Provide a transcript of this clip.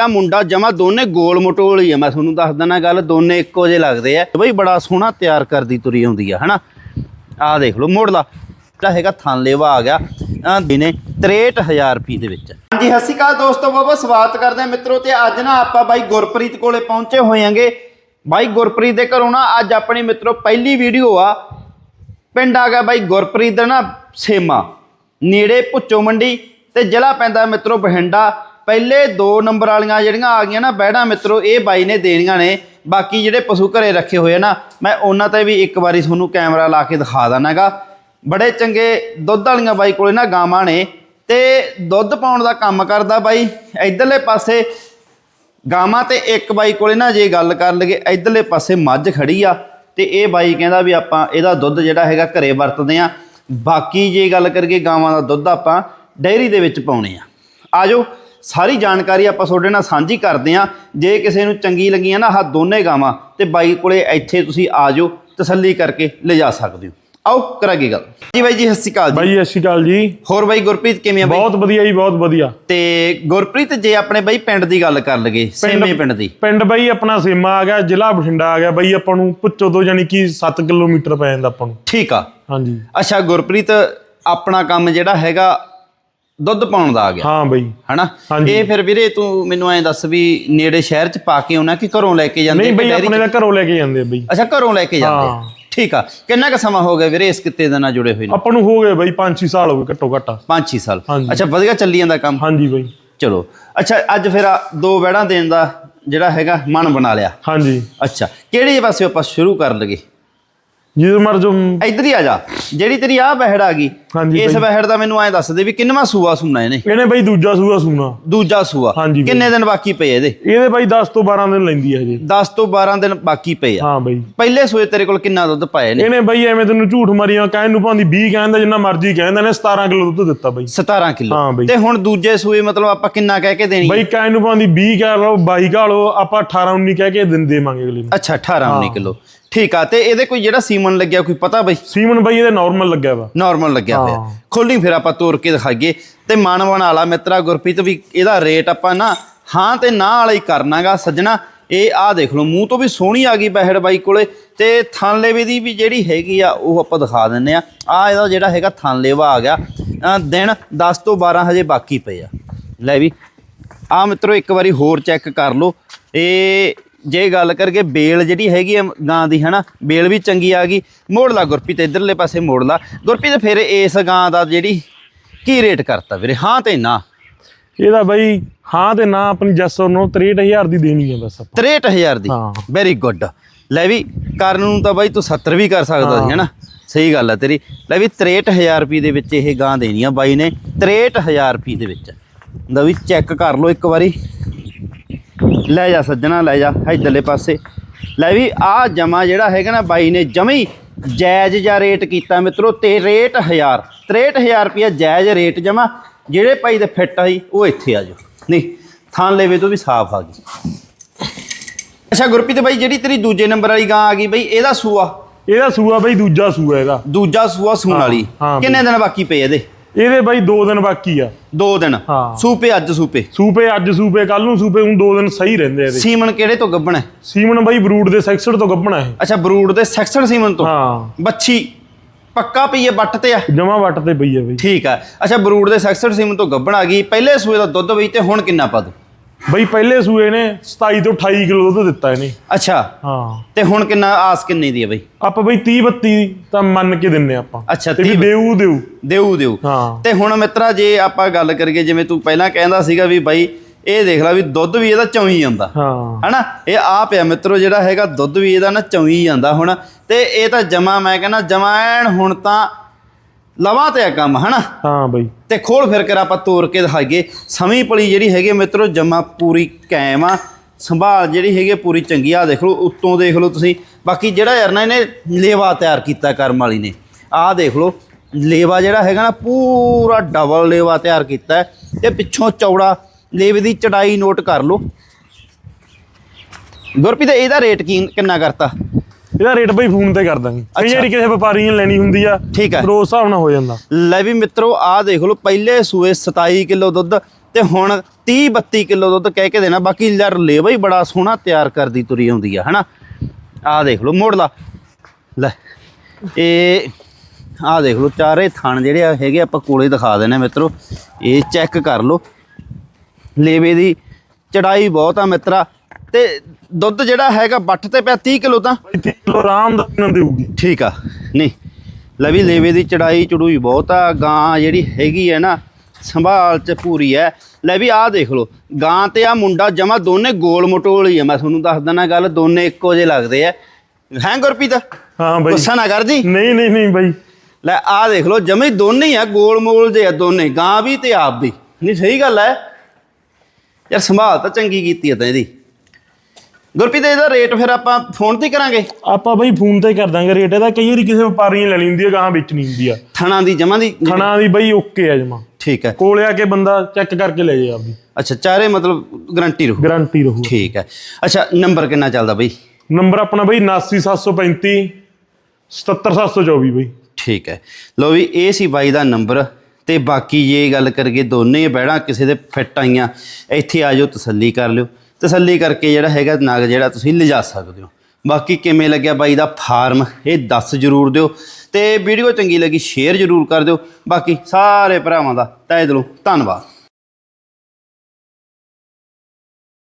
ਆ ਮੁੰਡਾ ਜਮਾ ਦੋਨੇ ਗੋਲ ਮਟੋਲ ਹੀ ਆ। ਮੈਂ ਤੁਹਾਨੂੰ ਦੱਸ ਦਿੰਦਾ ਗੱਲ, ਦੋਨੇ ਇੱਕੋ ਜਿਹੇ ਲੱਗਦੇ ਆ। ਬਈ ਬੜਾ ਸੋਹਣਾ ਤਿਆਰ ਕਰਦੀ ਤੁਰੀ ਆਉਂਦੀ ਆ, ਹਨਾ? ਆਹ ਦੇਖ ਲਓ, ਮੋੜ ਲਾ। ਜਿਹੜਾ ਹੈਗਾ ਥਾਨਲੇਵਾ ਆ ਗਿਆ ਦਿਨੇ 63000 ਰੁਪਏ ਦੇ ਵਿੱਚ। ਹਾਂਜੀ, ਸਤਿ ਸ਼੍ਰੀ ਅਕਾਲ ਦੋਸਤੋ ਬਾਬਾ ਸਵਾਗਤ ਕਰਦੇ ਆ ਮਿੱਤਰੋ ਤੇ ਅੱਜ ਨਾ ਆਪਾਂ ਬਾਈ ਗੁਰਪ੍ਰੀਤ ਕੋਲੇ ਪਹੁੰਚੇ ਹੋਏ ਆਂਗੇ। ਬਾਈ ਗੁਰਪ੍ਰੀਤ ਦੇ ਘਰੋਂ ਨਾ ਅੱਜ ਆਪਣੇ ਮਿੱਤਰੋ ਪਹਿਲੀ ਵੀਡੀਓ ਆ। ਪਿੰਡ ਆ ਗਿਆ ਬਾਈ ਗੁਰਪ੍ਰੀਤ ਦਾ ਨਾ ਸੇਮਾ। ਨੇੜੇ ਭੁੱਚੋ ਮੰਡੀ ਤੇ ਜ਼ਿਲ੍ਹਾ ਪੈਂਦਾ ਮਿੱਤਰੋ ਬਠਿੰਡਾ। ਪਹਿਲੇ 2 ਨੰਬਰ ਵਾਲੀਆਂ ਜਿਹੜੀਆਂ ਆ ਗਈਆਂ ਨਾ ਬੈੜਾ ਮਿੱਤਰੋ, ਇਹ ਬਾਈ ਨੇ ਦੇਣੀਆਂ ਨੇ। ਬਾਕੀ ਜਿਹੜੇ ਪਸ਼ੂ ਘਰੇ ਰੱਖੇ ਹੋਏ ਆ ਨਾ, ਮੈਂ ਉਹਨਾਂ ਤੇ ਵੀ ਇੱਕ ਵਾਰੀ ਤੁਹਾਨੂੰ ਕੈਮਰਾ ਲਾ ਕੇ ਦਿਖਾ ਦਾਨਾਗਾ ਬੜੇ ਚੰਗੇ ਦੁੱਧ ਵਾਲੀਆਂ ਬਾਈ ਕੋਲੇ ਨਾ ਗਾਵਾਂ ਨੇ। ਤੇ ਦੁੱਧ ਪਾਉਣ ਦਾ ਕੰਮ ਕਰਦਾ ਬਾਈ। ਇਧਰਲੇ ਪਾਸੇ ਗਾਵਾਂ ਤੇ ਇੱਕ ਬਾਈ ਕੋਲੇ ਨਾ ਜੇ ਗੱਲ ਕਰ ਲਗੇ ਇਧਰਲੇ ਪਾਸੇ ਮੱਝ ਖੜੀ ਆ। ਤੇ ਇਹ ਬਾਈ ਕਹਿੰਦਾ ਵੀ ਆਪਾਂ ਇਹਦਾ ਦੁੱਧ ਜਿਹੜਾ ਹੈਗਾ ਘਰੇ ਵਰਤਦੇ ਆ। ਬਾਕੀ ਜੇ ਗੱਲ ਕਰੀਏ ਗਾਵਾਂ ਦਾ ਦੁੱਧ ਆਪਾਂ ਡੈਰੀ ਦੇ ਵਿੱਚ ਪਾਉਣੇ ਆ। ਆਜੋ ਸਾਰੀ ਜਾਣਕਾਰੀ ਆਪਾਂ ਤੁਹਾਡੇ ਨਾਲ ਸਾਂਝੀ ਕਰਦੇ ਆ ਜੇ ਕਿਸੇ ਨੂੰ ਚੰਗੀ ਲੱਗੀਆਂ ਨਾ ਆਹ ਦੋਨੇ ਗਾਵਾਂ ਤੇ ਬਾਈ ਕੋਲੇ ਇੱਥੇ ਤੁਸੀਂ ਆਜੋ ਤਸੱਲੀ ਕਰਕੇ ਲਿਜਾ ਸਕਦੇ ਹੋ। ਆਓ ਕਰਾਂਗੇ ਗੱਲ। ਜੀ ਬਾਈ ਜੀ ਸਤਿ ਸ਼੍ਰੀ ਅਕਾਲ ਜੀ। ਬਾਈ ਸਤਿ ਸ਼੍ਰੀ ਅਕਾਲ ਜੀ। ਹੋਰ ਬਾਈ ਗੁਰਪ੍ਰੀਤ ਕਿਵੇਂ ਆ ਬਾਈ? ਬਹੁਤ ਵਧੀਆ ਜੀ ਬਹੁਤ ਵਧੀਆ। ਤੇ ਗੁਰਪ੍ਰੀਤ ਜੇ ਆਪਣੇ ਬਾਈ ਪਿੰਡ ਦੀ ਗੱਲ ਕਰ ਲਗੇ ਸੇਮੇ ਪਿੰਡ ਦੀ। ਪਿੰਡ ਬਾਈ ਆਪਣਾ ਸੇਮਾ ਆ ਗਿਆ ਜ਼ਿਲ੍ਹਾ ਬਠਿੰਡਾ ਆ ਗਿਆ। ਬਾਈ ਆਪਾਂ ਨੂੰ ਪੁੱਚੋ ਤੋਂ ਯਾਨੀ ਕਿ 7 ਕਿਲੋਮੀਟਰ ਪੈ ਜਾਂਦਾ ਆਪਾਂ ਨੂੰ। ਠੀਕ ਆ। ਹਾਂਜੀ। ਅੱਛਾ ਗੁਰਪ੍ਰੀਤ ਆਪਣਾ ਕੰਮ ਜਿਹੜਾ ਹੈਗਾ ਦੁੱਧ ਪਾਉਣ ਦਾ ਆ ਗਿਆ। ਹਾਂ ਬਾਈ। ਹਨਾ। ਇਹ ਫਿਰ ਵੀਰੇ ਤੂੰ ਮੈਨੂੰ ਐਂ ਦੱਸ ਵੀ ਨੇੜੇ ਸ਼ਹਿਰ ਚ ਪਾ ਕੇ ਆਉਣਾ ਕਿ ਘਰੋਂ ਲੈ ਕੇ ਜਾਂਦੇ ਨਹੀਂ ਬਾਈ ਆਪਣੇ ਦਾ ਘਰੋਂ ਲੈ ਕੇ ਜਾਂਦੇ ਬਾਈ। ਅੱਛਾ ਘਰੋਂ ਲੈ ਕੇ ਜਾਂਦੇ। ਆ। ਠੀਕ ਆ। ਕਿੰਨਾ ਕੁ ਸਮਾਂ ਹੋ ਗਿਆ ਵੀਰੇ ਇਸ ਕਿੱਤੇ ਦੇ ਨਾਲ ਜੁੜੇ ਹੋਏ ਨੇ? ਆਪਾਂ ਨੂੰ ਹੋ ਗਏ ਬਾਈ 5-6 ਸਾਲ ਹੋ ਗਏ ਘੱਟੋ ਘੱਟ। 5-6 ਸਾਲ। ਅੱਛਾ ਵਧੀਆ ਚੱਲੀ ਜਾਂਦਾ ਕੰਮ? ਹਾਂਜੀ ਬਾਈ। ਚਲੋ। ਅੱਛਾ ਅੱਜ ਫਿਰ ਦੋ ਵਹਿੜਾਂ ਦੇਣ ਦਾ ਜਿਹੜਾ ਹੈਗਾ ਮਨ ਬਣਾ ਲਿਆ। ਹਾਂਜੀ। ਅੱਛਾ ਕਿਹੜੇ ਪਾਸੇ ਆਪਾਂ ਸ਼ੁਰੂ ਕਰ ਲਗੇ ਜਿਹਦੇ ਮਰ ਜੋ ਇੱਧਰ ਹੀ ਆ ਜਾ। ਜਿਹੜੀ ਤੇਰੀ ਆ ਬਹਿੜ ਆ ਗਈ ਹਾਂਜੀ ਇਸ ਬਹਿੜ ਦਾ ਮੈਨੂੰ ਐਂ ਦੱਸ ਦੇ ਵੀ ਕਿੰਨਵਾਂ ਸੂਆ ਸੁਣਨਾ ਇਹਨੇ? ਇਹਨੇ ਬਾਈ ਦੂਜਾ ਸੂਆ ਸੂਣਾ। ਦੂਜਾ ਸੂਆ। ਹਾਂਜੀ ਬਾਈ। ਕਿੰਨੇ ਦਿਨ ਬਾਕੀ ਪਏ ਇਹਦੇ? ਇਹਦੇ ਬਾਈ 10 ਤੋਂ 12 ਦਿਨ ਲੈਂਦੀ ਹੈ ਹਜੇ। 10 ਤੋਂ 12 ਦਿਨ ਬਾਕੀ ਪਏ ਆ। ਹਾਂ ਬਾਈ। ਪਹਿਲੇ ਸੂਏ ਤੇਰੇ ਕੋਲ ਕਿੰਨਾ ਦੁੱਧ ਪਾਏ ਨੇ ਇਹਨੇ ਬਾਈ ਐਵੇਂ ਤੈਨੂੰ ਝੂਠ ਮਾਰੀਆਂ ਕਹਿਣ ਨੂੰ ਭਾਂਦੀ 20 ਕਹਿੰਦਾ ਜਿੰਨਾ ਮਰਜ਼ੀ ਕਹਿੰਦਾ ਨੇ 17 ਕਿਲੋ ਦੁੱਧ ਦਿੱਤਾ ਬਾਈ। 17 ਕਿਲੋ। ਹਾਂ ਬਈ। ਤੇ ਹੁਣ ਦੂਜੇ ਸੂਏ ਮਤਲਬ ਆਪਾਂ ਕਿੰਨਾ ਕਹਿ ਕੇ ਦੇਣੀ ਬਾਈ ਕਹਿਣ ਨੂੰ ਭਾਂਦੀ 20 ਕਹਿ ਲਓ 22 ਕਹਿ ਲਓ ਆਪਾਂ 18 19 ਕਹਿ ਕੇ ਦਿਨ ਦੇਵਾਂਗੇ ਅਗਲੇ ਨੂੰ। ਅੱਛਾ 18 19 ਕਿਲੋ। ਠੀਕ ਆ ਤੇ ਇਹਦੇ ਕੋਈ ਜਿਹੜਾ ਸੀਮਨ ਲੱਗਿਆ ਕੋਈ ਪਤਾ ਬਈ? ਸੀਮਨ ਬਾਈ ਇਹਦੇ ਨਾਰਮਲ ਲੱਗਿਆ ਵਾ। ਨਾਰਮਲ ਲੱਗਿਆ ਹੋਇਆ। ਖੋਲੀ ਫਿਰ ਆਪਾਂ ਤੋੜ ਕੇ ਦਿਖਾਈਏ। ਤੇ ਮਨ ਬਣਾ ਲਾ ਮਿੱਤਰਾ ਗੁਰਪ੍ਰੀਤ ਵੀ ਇਹਦਾ ਰੇਟ ਆਪਾਂ ਨਾ ਹਾਂ ਤੇ ਨਾ ਵਾਲਾ ਹੀ ਕਰਨਾਗਾ ਸੱਜਣਾ। ਇਹ ਆਹ ਦੇਖ ਲਓ ਮੂੰਹ ਤੋਂ ਵੀ ਸੋਹਣੀ ਆ ਗਈ ਬਹਿੜ ਬਾਈ ਕੋਲੇ। ਤੇ ਥਾਨਲੇਵੇ ਦੀ ਵੀ ਜਿਹੜੀ ਹੈਗੀ ਆ ਉਹ ਆਪਾਂ ਦਿਖਾ ਦਿੰਨੇ ਆ। ਆ ਇਹਦਾ ਜਿਹੜਾ ਹੈਗਾ ਥਾਨਲੇਵਾ ਆ ਗਿਆ। ਦਿਨ 10 ਤੋਂ 12 ਹਜੇ ਬਾਕੀ ਪਏ ਆ। ਲੈ ਵੀ ਆ ਮਿੱਤਰੋ ਇੱਕ ਵਾਰੀ ਹੋਰ ਚੈੱਕ ਕਰ ਲਓ। ਇਹ ਜੇ ਗੱਲ ਕਰਕੇ ਬੇਲ ਜਿਹੜੀ ਹੈਗੀ ਆ ਗਾਂ ਦੀ ਹਨਾ ਬੇਲ ਵੀ ਚੰਗੀ ਆ ਗਈ। ਮੋੜ ਲਾ ਗੁਰਪ੍ਰੀਤ ਇਧਰਲੇ ਪਾਸੇ ਮੋੜ ਲਾ। ਗੁਰਪ੍ਰੀਤ ਫਿਰ ਇਸ ਗਾਂ ਦਾ ਜਿਹੜੀ ਕੀ ਰੇਟ ਕਰਤਾ ਵੀਰੇ? ਹਾਂ ਤੇ ਨਾ। ਇਹਦਾ ਬਾਈ ਹਾਂ ਤੇ ਨਾ ਆਪਣੀ ਜੱਸਰ ਨੂੰ 63000 ਦੀ ਦੇਣੀ ਹੈ ਬਸ ਆਪਾਂ। 63000 ਦੀ? ਹਾਂ। ਵੈਰੀ ਗੁੱਡ ਲੈ ਵੀ ਕਰਨ ਨੂੰ ਤਾਂ ਬਾਈ ਤੂੰ 70 ਵੀ ਕਰ ਸਕਦਾ ਸੀ ਹਨਾ? ਸਹੀ ਗੱਲ ਹੈ ਤੇਰੀ। ਲੈ ਵੀ 63000 ਰੁਪਏ ਦੇ ਵਿੱਚ ਇਹ ਗਾਂ ਦੇਣੀ ਆ ਬਾਈ ਨੇ। 63000 ਰੁਪਏ ਦੇ ਵਿੱਚ। ਦਾ ਵੀ ਚੈੱਕ ਕਰ ਲਓ ਇੱਕ ਵਾਰੀ। ਲੈ ਜਾ ਸੱਜਣਾ ਲੈ ਜਾ ਇਧਰਲੇ ਪਾਸੇ। ਲੈ ਵੀ ਆ ਜਮਾ ਜਿਹੜਾ ਹੈਗਾ ਨਾ ਬਾਈ ਨੇ ਜਮੀ ਜਾਇਜ਼ ਜਾਂ ਰੇਟ ਕੀਤਾ ਮਿੱਤਰੋ ਤੇ ਰੇਟ 1000 63000 ਰੁਪਇਆ ਜਾਇਜ਼ ਰੇਟ ਜਮਾ ਜਿਹੜੇ ਭਾਈ ਦੇ ਫਿੱਟ ਆਈ ਉਹ ਇੱਥੇ ਆ ਜਾਓ। ਨਹੀਂ ਥਾਂ ਲੈਵੇ ਤੋਂ ਵੀ ਸਾਫ਼ ਆ ਗਈ। ਅੱਛਾ ਗੁਰਪ੍ਰੀਤ ਬਾਈ ਜਿਹੜੀ ਤੇਰੀ ਦੂਜੇ ਨੰਬਰ ਵਾਲੀ ਗਾਂ ਆ ਗਈ ਬਈ ਇਹਦਾ ਸੂਆ? ਇਹਦਾ ਸੂਆ ਬਾਈ ਦੂਜਾ ਸੂਆ ਇਹਦਾ। ਦੂਜਾ ਸੂਆ ਸੂਣ ਵਾਲੀ। ਹਾਂ। ਕਿੰਨੇ ਦਿਨ ਬਾਕੀ ਪਏ ਇਹਦੇ? ਇਹਦੇ ਬਾਈ 2 ਦਿਨ ਬਾਕੀ ਆ। ਦੋ ਦਿਨ। ਹਾਂ। ਸੂਪੇ ਅੱਜ ਸੂਪੇ। ਸੂਪੇ ਅੱਜ ਸੂਪੇ ਕੱਲ ਨੂੰ ਸੂਪੇ ਹੁਣ 2 ਦਿਨ ਸਹੀ ਰਹਿੰਦੇ ਆ ਇਹਦੇ। ਸੀਮਨ ਕਿਹੜੇ ਤੋਂ ਗੱਬਣਾ ਸੀਮਨ ਬਾਈ ਬਰੂਡ ਦੇ ਸੈਕਸਡ ਤੋਂ ਗੱਭਣਾ ਇਹ। ਅੱਛਾ ਬਰੂਡ ਦੇ ਸੈਕਸ਼ਨ ਸੀਮਨ ਤੋਂ? ਹਾਂ। ਬੱਚੀ ਪੱਕਾ ਪਈਏ ਬੱਟ ਤੇ ਆ? ਜਮਾ ਵੱਟ ਤੇ ਪਈ ਆ ਬਾਈ। ਠੀਕ ਆ। ਅੱਛਾ ਬਰੂਡ ਦੇ ਸੈਕਸ਼ਨ ਸੀਮਨ ਤੋਂ ਗੱਬਣ ਆ ਗਈ। ਪਹਿਲੇ ਸੂਏ ਦਾ ਦੁੱਧ ਬਈ ਤੇ ਹੁਣ ਕਿੰਨਾ ਪਾ ਦੂ ਬਾਈ ਪਹਿਲੇ ਸੂਏ ਨੇ 27 ਤੋਂ 28 ਕਿਲੋ ਦੁੱਧ ਦਿੱਤਾ ਇਹਨੇ। ਅੱਛਾ। ਹਾਂ। ਤੇ ਹੁਣ ਕਿੰਨਾ ਆਸ ਕਿੰਨੀ ਦੀ ਹੈ ਬਈ? ਆਪਾਂ ਬਈ 30 32 ਤਾਂ ਮੰਨ ਕੇ ਦਿੰਨੇ ਆਪਾਂ। ਅੱਛਾ, ਤੇ ਵੀ 30 ਦੇਊ ਦੇਊ। ਦੇਊ ਦੇਊ। ਹਾਂ। ਤੇ ਹੁਣ ਮਿੱਤਰਾ ਜੇ ਆਪਾਂ ਗੱਲ ਕਰੀਏ ਜਿਵੇਂ ਤੂੰ ਪਹਿਲਾਂ ਕਹਿੰਦਾ ਸੀਗਾ ਵੀ ਬਾਈ ਇਹ ਦੇਖ ਲੈ ਵੀ ਦੁੱਧ ਵੀ ਇਹਦਾ ਚੌਂ ਜਾਂਦਾ। ਹਾਂ। ਹਨਾ? ਇਹ ਆ ਪਿਆ ਮਿੱਤਰੋ ਜਿਹੜਾ ਹੈਗਾ ਦੁੱਧ ਵੀ ਇਹਦਾ ਨਾ ਚੌਂ ਜਾਂਦਾ ਹੁਣ। ਤੇ ਇਹ ਤਾਂ ਜਮਾ ਮੈਂ ਕਹਿੰਦਾ ਜਮਾ ਐਨ ਹੁਣ ਤਾਂ ਲਵਾਂ ਤੇ ਆ ਕੰਮ ਹਨਾ? ਹਾਂ ਬਾਈ। ਤੇ ਖੋਲ ਫਿਰ ਕੇ ਆਪਾਂ ਤੋੜ ਕੇ ਦਿਖਾਈਏ। ਸਮੀ ਪਲੀ ਜਿਹੜੀ ਹੈਗੀ ਮਿੱਤਰੋ ਜਮਾ ਪੂਰੀ ਕਾਇਮ ਆ। ਸੰਭਾਲ ਜਿਹੜੀ ਹੈਗੀ ਪੂਰੀ ਚੰਗੀ ਆ। ਦੇਖ ਲਓ ਉੱਤੋਂ ਦੇਖ ਲਓ ਤੁਸੀਂ। ਬਾਕੀ ਜਿਹੜਾ ਯਾਰ ਨਾ ਇਹਨੇ ਲੇਵਾ ਤਿਆਰ ਕੀਤਾ ਕਰਮ ਵਾਲੀ ਨੇ। ਆਹ ਦੇਖ ਲਓ ਲੇਵਾ ਜਿਹੜਾ ਹੈਗਾ ਨਾ ਪੂਰਾ ਡਬਲ ਲੇਵਾ ਤਿਆਰ ਕੀਤਾ ਤੇ ਪਿੱਛੋਂ ਚੌੜਾ ਲੇਵੇ ਦੀ ਚੜਾਈ ਨੋਟ ਕਰ ਲਓ। ਗੁਰਪ੍ਰੀਤ ਇਹਦਾ ਰੇਟ ਕੀ ਕਿੰਨਾ ਕਰਤਾ? ਇਹਦਾ ਰੇਟ ਬਈ ਫੋਨ ਤੇ ਕਰ ਦਾਂਗੇ। ਕਈ ਵਾਰੀ ਕਿਸੇ ਵਪਾਰੀ ਨੇ ਲੈਣੀ ਹੁੰਦੀ ਆ ਠੀਕ ਹੈ। ਫਿਰ ਉਸ ਹਿਸਾਬ ਨਾਲ ਹੋ ਜਾਂਦਾ। ਲੈ ਵੀ ਮਿੱਤਰੋ ਆਹ ਦੇਖ ਲਓ ਪਹਿਲੇ ਸੂਏ 27 ਕਿਲੋ ਦੁੱਧ ਤੇ ਹੁਣ 30 32 ਕਿਲੋ ਦੁੱਧ ਕਹਿ ਕੇ ਦੇਣਾ। ਬਾਕੀ ਯਾਰ ਲੇਵਾ ਹੀ ਬੜਾ ਸੋਹਣਾ ਤਿਆਰ ਕਰਦੀ ਤੁਰੀ ਆਉਂਦੀ ਆ ਹਨਾ? ਆਹ ਦੇਖ ਲਓ ਮੋੜ ਲਾ। ਲੈ ਇਹ ਆਹ ਦੇਖ ਲਓ ਚਾਰੇ ਥਣ ਜਿਹੜੇ ਆ ਹੈਗੇ ਆਪਾਂ ਕੋਲੇ ਦਿਖਾ ਦੇਣੇ ਮਿੱਤਰੋ। ਇਹ ਚੈੱਕ ਕਰ ਲਓ। ਲੇਵੇ ਦੀ ਚੜਾਈ ਬਹੁਤ ਆ ਮਿੱਤਰਾ। ਤੇ ਦੁੱਧ ਜਿਹੜਾ ਹੈਗਾ ਬੱਠ ਤੇ ਪਿਆ 30 ਕਿਲੋ ਤਾਂ? ਬਾਈ 30 ਕਿਲੋ ਆਰਾਮ ਦਾ ਇਹਨਾਂ ਦੇਊਗੀ ਠੀਕ ਆ। ਨਹੀਂ ਲੈ ਵੀ ਲੇਵੇ ਦੀ ਚੜਾਈ ਚੜੂਈ ਬਹੁਤ ਆ ਗਾਂ ਜਿਹੜੀ ਹੈਗੀ ਹੈ ਨਾ ਸੰਭਾਲ ਚ ਪੂਰੀ ਹੈ ਲੈ ਵੀ ਆਹ ਦੇਖ ਲਓ ਗਾਂ ਤੇ ਆ ਮੁੰਡਾ ਜਮਾ ਦੋਨੇ ਗੋਲ ਮਟੋਲ ਹੀ ਆ ਮੈਂ ਤੁਹਾਨੂੰ ਦੱਸ ਦਿੰਦਾ ਗੱਲ ਦੋਨੇ ਇੱਕੋ ਜਿਹੇ ਲੱਗਦੇ ਆ ਹੈਂ ਗੁਰਪ੍ਰੀਤ? ਹਾਂ ਬਾਈ। ਗੁੱਸਾ ਨਾ ਕਰ ਜੀ ਨਹੀਂ ਨਹੀਂ ਨਹੀਂ ਬਾਈ। ਲੈ ਆਹ ਦੇਖ ਲਓ ਜਮੇ ਦੋਨੇ ਹੀ ਆ ਗੋਲ ਮੋਲ ਦੇ ਆ ਦੋਨੇ ਗਾਂ ਵੀ ਤੇ ਆਪ ਵੀ। ਨਹੀਂ ਸਹੀ ਗੱਲ ਹੈ ਯਾਰ ਸੰਭਾਲ ਤਾਂ ਚੰਗੀ ਕੀਤੀ ਆ ਤਾਂ ਇਹਦੀ। ਗੁਰਪ੍ਰੀਤ ਇਹਦਾ ਰੇਟ ਫਿਰ ਆਪਾਂ ਫੋਨ ਤੇ ਕਰਾਂਗੇ? ਆਪਾਂ ਬਾਈ ਫੋਨ ਤੇ ਕਰ ਦਾਂਗੇ ਰੇਟ ਇਹਦਾ ਕਈ ਵਾਰੀ ਕਿਸੇ ਵਪਾਰੀ ਨੇ ਲੈ ਲਈ ਹੁੰਦੀ ਹੈ ਗਾਂ ਵੇਚਣੀ ਹੁੰਦੀ ਆ। ਥਣਾ ਦੀ ਜਮਾਂ ਦੀ? ਖਾਣਾ ਦੀ ਬਾਈ ਓਕੇ ਆ ਜਮਾ। ਠੀਕ ਹੈ ਕੋਲੇ ਆ ਕੇ ਬੰਦਾ ਚੈੱਕ ਕਰਕੇ ਲੈ ਜਾਏ ਆਪਦੀ। ਅੱਛਾ ਚਾਰੇ ਮਤਲਬ ਗਰੰਟੀ ਰਹੂ। ਗਾਰੰਟੀ ਰਹੂ। ਠੀਕ ਹੈ ਅੱਛਾ ਨੰਬਰ ਕਿੰਨਾ ਚੱਲਦਾ ਬਈ? ਨੰਬਰ ਆਪਣਾ ਬਾਈ 79735 77724 ਬਾਈ। ਠੀਕ ਹੈ ਲੋ ਵੀ ਇਹ ਸੀ ਬਾਈ ਦਾ ਨੰਬਰ ਤੇ ਬਾਕੀ ਜੇ ਗੱਲ ਕਰਗੇ ਦੋਨੇ ਬਹਿਣਾ ਕਿਸੇ ਦੇ ਫਿੱਟ ਆਈਆਂ ਇੱਥੇ ਆ ਜਾਓ ਤਸੱਲੀ ਕਰ ਲਿਓ। ਤਸੱਲੀ ਕਰਕੇ ਜਿਹੜਾ ਹੈਗਾ ਨਗ ਜਿਹੜਾ ਤੁਸੀਂ ਲਿਜਾ ਸਕਦੇ ਹੋ। ਬਾਕੀ ਕਿਵੇਂ ਲੱਗਿਆ ਬਾਈ ਦਾ ਫਾਰਮ, ਇਹ ਦੱਸ ਜਰੂਰ ਦਿਓ ਤੇ ਵੀਡੀਓ ਚੰਗੀ ਲੱਗੀ ਸ਼ੇਅਰ ਜਰੂਰ ਕਰ ਦਿਓ। ਬਾਕੀ ਸਾਰੇ ਭਰਾਵਾਂ ਦਾ ਤਹਿ ਦਿਲੋਂ ਧੰਨਵਾਦ।